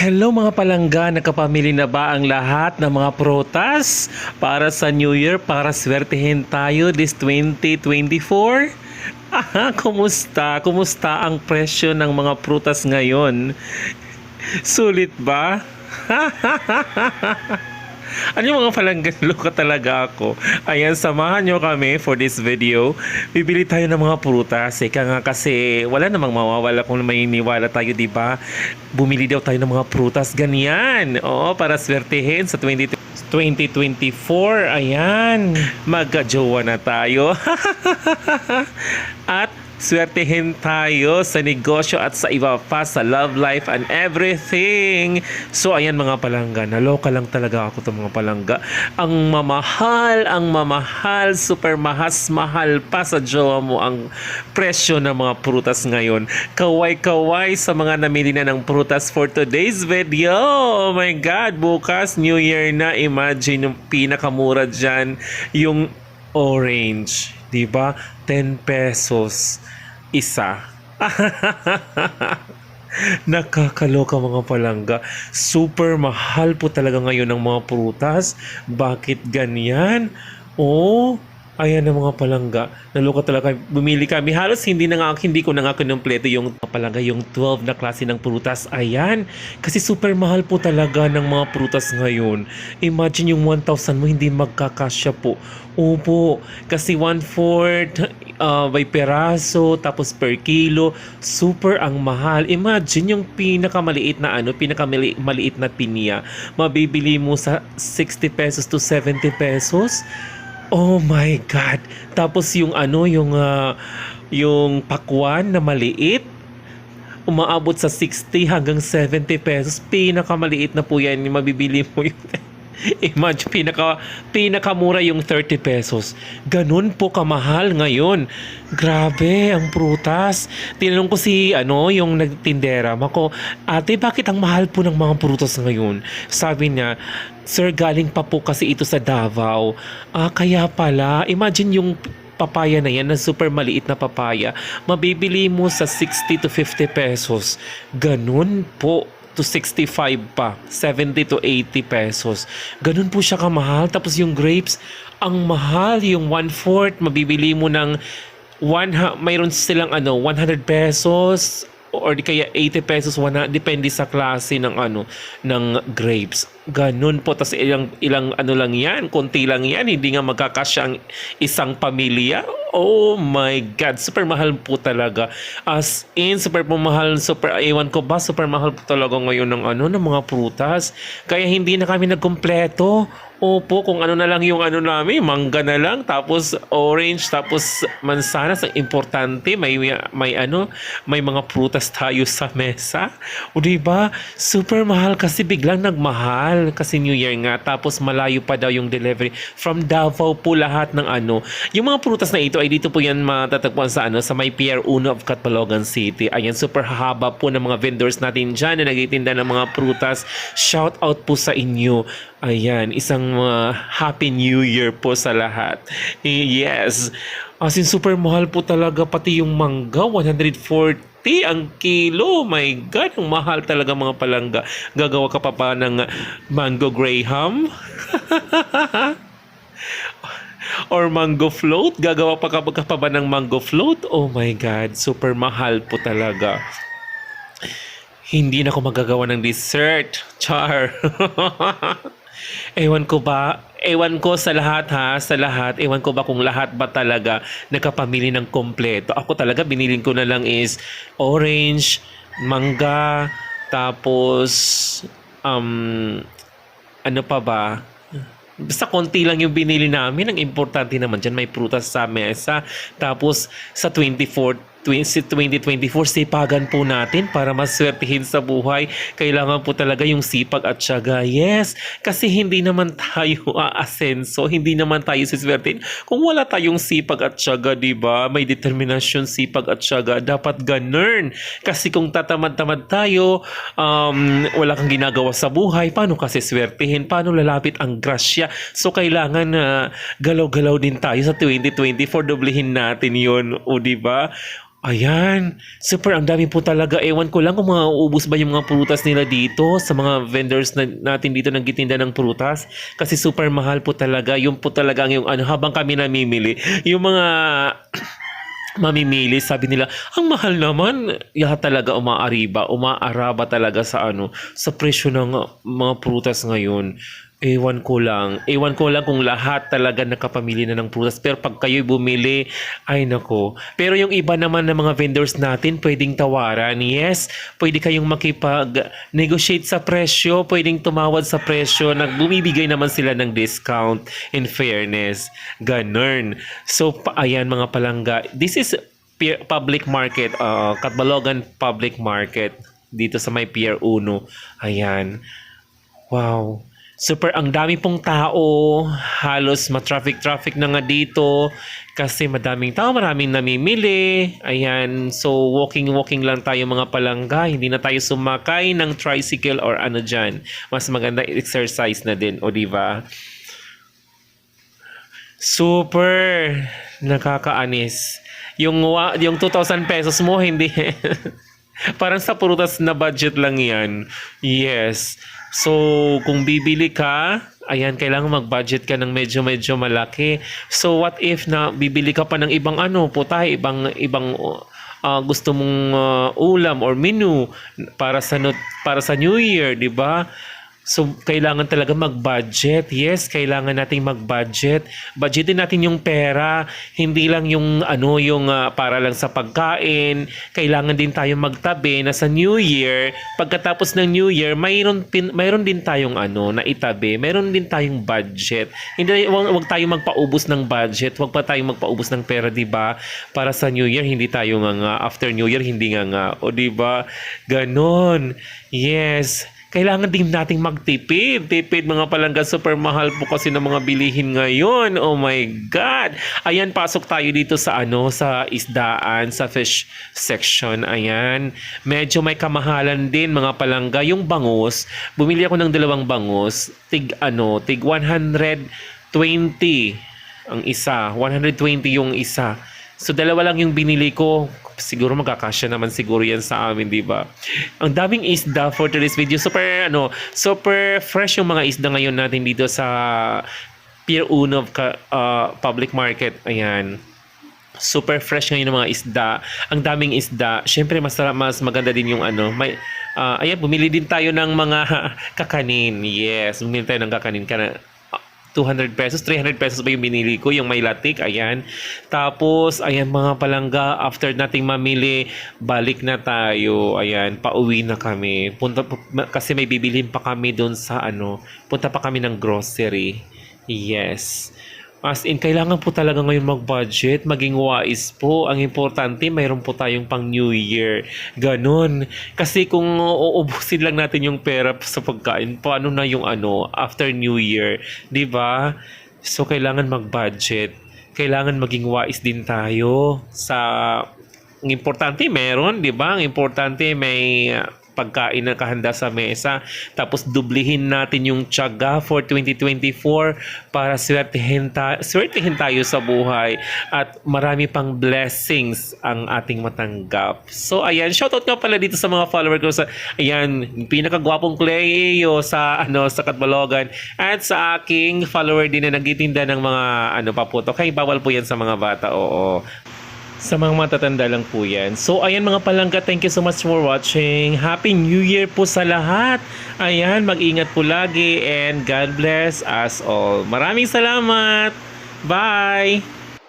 Hello mga palangga, nakapamili na ba ang lahat ng mga prutas para sa New Year para swertehin tayo this 2024? Aha, kumusta? Kumusta ang presyo ng mga prutas ngayon? Sulit ba? Ano yung mga palanggan? Loka talaga ako. Ayan, samahan nyo kami for this video. Bibili tayo ng mga prutas. Ika nga kasi wala namang mawawala kung may iniwala tayo, di ba? Bumili daw tayo ng mga prutas. Ganyan. Oo, para swertehin sa 20 2024. Ayan. Magka-jowa na tayo. At swertehin tayo sa negosyo at sa iba pa sa love life and everything. So ayan mga palangga, naloka lang talaga ako itong mga palangga. Ang mamahal, ang mamahal, super mahas mahal pa sa jowa mo ang presyo ng mga prutas ngayon. Kaway-kaway sa mga namili na ng prutas for today's video. Oh my God, bukas New Year na. Imagine yung pinakamura dyan, yung orange. 'Di ba? 10 pesos isa. Nakakaloka mga palangga. Super mahal po talaga ngayon ng mga prutas. Bakit ganyan? Oh, ayan ang mga palangga. Naloka talaga. Bumili kami. Halos hindi na nga, hindi ko na nga kinumpleto yung palangga, yung 12 na klase ng prutas. Ayan. Kasi super mahal po talaga ng mga prutas ngayon. Imagine yung 1,000 mo hindi magkakasya po. Opo. Kasi 1/4 uh, by peraso, tapos per kilo. Super ang mahal. Imagine yung pinakamaliit na ano, pinakamaliit na pinya. Mabibili mo sa 60 pesos to 70 pesos. Oh my God. Tapos yung ano, yung uh, yung pakwan na maliit, umaabot sa 60 hanggang 70 pesos. Pinakamaliit na po yan. Mabibili mo yun. Imagine, pinaka, pinakamura yung 30 pesos. Ganun po kamahal ngayon. Grabe, ang prutas. Tinanong ko si, ano, yung nagtindera. Mako, ate, bakit ang mahal po ng mga prutas ngayon? Sabi niya, Sir, galing pa po kasi ito sa Davao. Ah, kaya pala. Imagine yung papaya na yan, na super maliit na papaya, mabibili mo sa 60 to 50 pesos. Ganun po to 65 pa, 70 to 80 pesos. Ganun po siya kamahal. Tapos yung grapes, ang mahal, yung 1/4, mabibili mo ng one, mayroon silang ano, 100 pesos or di kaya 80 pesos, wana, depende sa klase ng ano, ng grapes. Ganun po. Tapos ilang, ilang ano lang yan, konti lang yan, hindi nga magkakasya ang isang pamilya. Oh my God, super mahal po talaga. As in, super po mahal, super, ewan ko ba, super mahal po talaga ngayon ng ano, ng mga prutas. Kaya hindi na kami nagkumpleto. Opo, kung ano na lang yung ano namin, mangga na lang, tapos orange, tapos mansanas. Ang importante, may, may ano, may mga prutas tayo sa mesa. O diba? Super mahal kasi biglang nagmahal kasi New Year nga. Tapos malayo pa daw yung delivery. From Davao po lahat ng ano. Yung mga prutas na ito ay dito po yan matatagpuan sa ano, sa may Pier 1 of Catalogan City. Ayan, super haba po ng mga vendors natin dyan na nagtitinda ng mga prutas. Shout out po sa inyo. Ayan, isang uh, Happy New Year po sa lahat. Yes. As in, super mahal po talaga. Pati yung mangga, 140 ang kilo. My God, ang mahal talaga mga palangga. Gagawa ka pa pa ng mango graham? Or mango float? Gagawa pa ka pa ba ng mango float? Oh my God, super mahal po talaga. Hindi na ako magagawa ng dessert. Char. Ewan ko ba, ewan ko sa lahat ha, sa lahat, ewan ko ba kung lahat ba talaga nakapamili ng kompleto. Ako talaga binilin ko na lang is orange, mangga, tapos um ano pa ba? Basta konti lang yung binili namin. Ang importante naman dyan, may prutas sa mesa. Tapos sa 24 2024 sipagan po natin para maswertihin sa buhay. Kailangan po talaga yung sipag at syaga. Yes, kasi hindi naman tayo aasenso, hindi naman tayo siswertihin. Kung wala tayong sipag at syaga, di ba? May determinasyon, sipag at syaga. Dapat ganun. Kasi kung tatamad-tamad tayo, um, wala kang ginagawa sa buhay, paano kasi swertihin? Paano lalapit ang grasya? So, kailangan na uh, galaw-galaw din tayo sa 2024. Doblihin natin yon o di ba? Ayan, super ang dami po talaga. Ewan ko lang kung mauubos ba yung mga prutas nila dito sa mga vendors na, natin dito nagtitinda ng prutas. Kasi super mahal po talaga. Yung po talaga ang yung ano, habang kami namimili. Yung mga mamimili, sabi nila, ang mahal naman. Yaha talaga umaariba, umaaraba talaga sa ano, sa presyo ng mga prutas ngayon. Ewan ko lang. Ewan ko lang kung lahat talaga nakapamili na ng prutas. Pero pag kayo'y bumili, ay nako. Pero yung iba naman ng mga vendors natin, pwedeng tawaran. Yes, pwede kayong makipag-negotiate sa presyo. Pwedeng tumawad sa presyo. Nagbumibigay naman sila ng discount in fairness. Ganun. So, pa- ayan mga palangga. This is public market, uh, Katbalogan Public Market dito sa may Pier 1. Ayan. Wow. Super, ang dami pong tao. Halos ma-traffic-traffic na nga dito. Kasi madaming tao, maraming namimili. Ayan. So, walking-walking lang tayo mga palangga. Hindi na tayo sumakay ng tricycle or ano dyan. Mas maganda exercise na din. O, di ba? Super nakakaanis. Yung yung 2,000 pesos mo hindi parang sa prutas na budget lang 'yan. Yes. So, kung bibili ka, ayan, kailangan mag-budget ka ng medyo medyo malaki. So, what if na bibili ka pa ng ibang ano, putay, ibang ibang uh, gusto mong uh, ulam or menu para sa not- para sa New Year, 'di ba? So, kailangan talaga mag-budget. Yes, kailangan nating mag-budget. Budgetin natin yung pera, hindi lang yung ano, yung ah, para lang sa pagkain. Kailangan din tayo magtabi na sa New Year, pagkatapos ng New Year, mayroon pin, mayroon din tayong ano na itabi. Mayroon din tayong budget. Hindi wag, wag tayo magpaubos ng budget, wag pa tayo magpaubos ng pera, 'di ba? Para sa New Year, hindi tayo nga nga after New Year, hindi nga nga, o 'di ba? Ganon. Yes kailangan din nating magtipid. Tipid mga palangga, super mahal po kasi ng mga bilihin ngayon. Oh my God! Ayan, pasok tayo dito sa ano, sa isdaan, sa fish section. Ayan. Medyo may kamahalan din mga palangga. Yung bangus, bumili ako ng dalawang bangus. Tig ano, tig 120 ang isa. 120 yung isa. So dalawa lang yung binili ko. Siguro magkakasya naman siguro yan sa amin, di ba? Ang daming isda for today's video. Super, ano, super fresh yung mga isda ngayon natin dito sa Pier 1 of uh, Public Market. Ayan. Super fresh ngayon ng mga isda. Ang daming isda. Siyempre, mas, mas maganda din yung ano. May, ah, ayan, bumili din tayo ng mga kakanin. Yes, bumili tayo ng kakanin. Kana, 200 pesos, 300 pesos ba yung binili ko, yung may latik, ayan. Tapos, ayan mga palangga, after nating mamili, balik na tayo, ayan, pauwi na kami. Punta, kasi may bibilhin pa kami doon sa ano, punta pa kami ng grocery. Yes. As in, kailangan po talaga ngayon mag-budget, maging wise po. Ang importante, mayroon po tayong pang New Year. Ganon. Kasi kung uubusin lang natin yung pera sa pagkain, paano na yung ano, after New Year? ba? So, kailangan mag-budget. Kailangan maging wise din tayo sa ang importante meron, 'di ba? Ang importante may pagkain na kahanda sa mesa. Tapos dublihin natin yung tiyaga for 2024 para swertihin, ta- swertihin tayo sa buhay at marami pang blessings ang ating matanggap. So ayan, shoutout nga pala dito sa mga follower ko sa ayan, pinakagwapong Cleo sa ano sa Katbalogan at sa aking follower din na nagtitinda ng mga ano paputok. Kay bawal po yan sa mga bata. Oo. Sa mga matatanda lang po yan. So, ayan mga palangga, thank you so much for watching. Happy New Year po sa lahat. Ayan, mag-ingat po lagi and God bless us all. Maraming salamat. Bye!